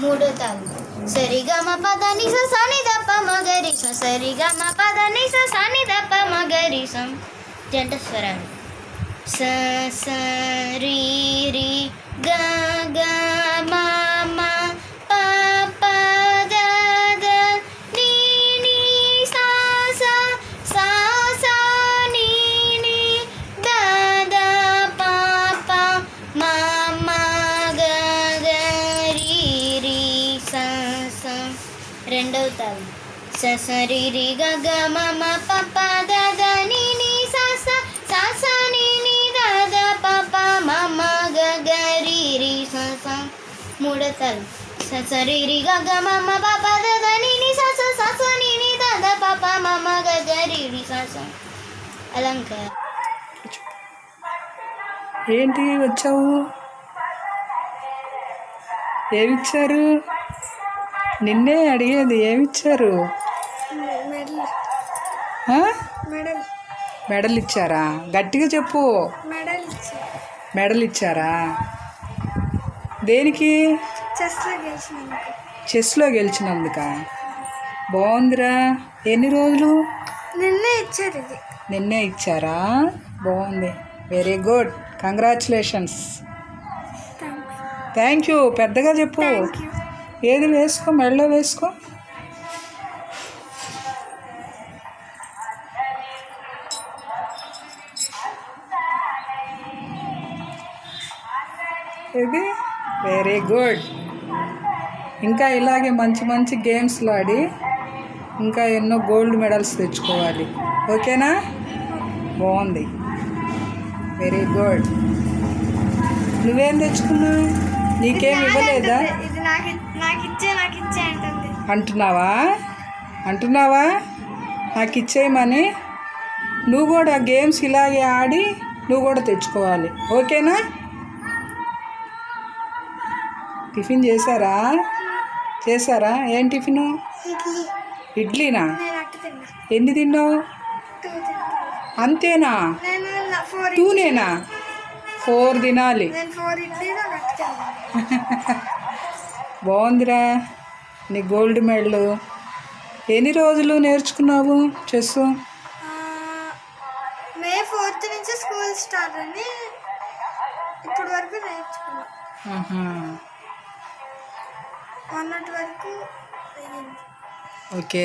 మూడో తాగు సరిగమ పద నిస సని దప్ప మగరిస సరిగమ పద నిస సని దప్ప మగరిసం జంట స్వరాలు స స రి రి గ గ రెండవ తాళం ససరి రి గ గ మ మ ప ని ని సా సా ని ని గ గ రి రి సా సా తాళం ససరి రి గ గ మ మ ప ని ని సా సా ని ని గ గ రి రి సా అలంకారం. ఏంటి వచ్చావు? ఏమిచ్చారు? నిన్నే అడిగేది ఏమిచ్చారు? మెడల్. ఇచ్చారా గట్టిగా చెప్పు. మెడల్ మెడల్ ఇచ్చారా దేనికి? చెస్లో గెలిచినందుకు. బాగుందిరా ఎన్ని రోజులు? నిన్నే ఇచ్చారు నిన్నే ఇచ్చారా? బాగుంది very good. Congratulations. Thank you పెద్దగా చెప్పు. ఏది వేసుకో? మెడలో వేసుకో. ఇది వెరీ గుడ్ ఇంకా ఇలాగే మంచి మంచి గేమ్స్లో ఆడి ఇంకా ఎన్నో గోల్డ్ మెడల్స్ తెచ్చుకోవాలి. ఓకేనా? బాగుంది. వెరీ గుడ్ నువ్వేం తెచ్చుకున్నావు? నీకేం ఇవ్వలేదా ఇది నాకు నాకు ఇచ్చే నాకు ఇచ్చే అంటుంది. అంటున్నావా? అంటున్నావా? నాకు ఇచ్చేయమని నువ్వు కూడా గేమ్స్ ఇలాగే ఆడి నువ్వు కూడా తెచ్చుకోవాలి. ఓకేనా? టిఫిన్ చేశారా? చేశారా? ఏం టిఫిను? ఇడ్లీ ఇడ్లీనా ఎన్ని తిన్నావు? అంతేనా? టూనేనా? ఫోర్ తినాలి. బాగుందిరా. నీ గోల్డ్ మెడల్. ఎన్ని రోజులు నేర్చుకున్నావు చెస్ మే ఫోర్త్ నుంచి స్కూల్ స్టార్ట్ అని ఇప్పటి వరకు నేర్చుకున్నా. మొన్నటి వరకు ఓకే.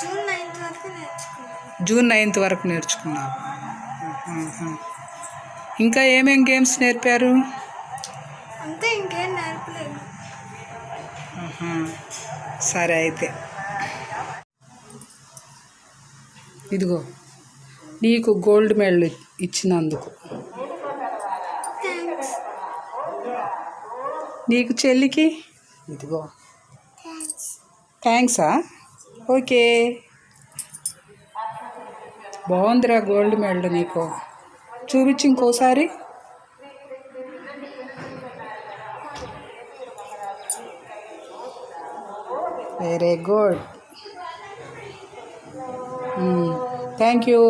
జూన్ నైన్త్ వరకు నేర్చుకున్నాను జూన్ నైన్త్ వరకు నేర్చుకున్నావు. ఇంకా ఏమేం గేమ్స్ నేర్పారు? అంతే ఇంకేం నేర్పలేదు. సరే అయితే. ఇదిగో నీకు గోల్డ్ మెడల్ ఇచ్చినందుకు. నీకు చెల్లికి? ఇదిగో. థ్యాంక్స్ థ్యాంక్సా ఓకే. బాగుందిరా గోల్డ్ మెడల్ నీకు. చూపించి ఇంకోసారి. Very good thank you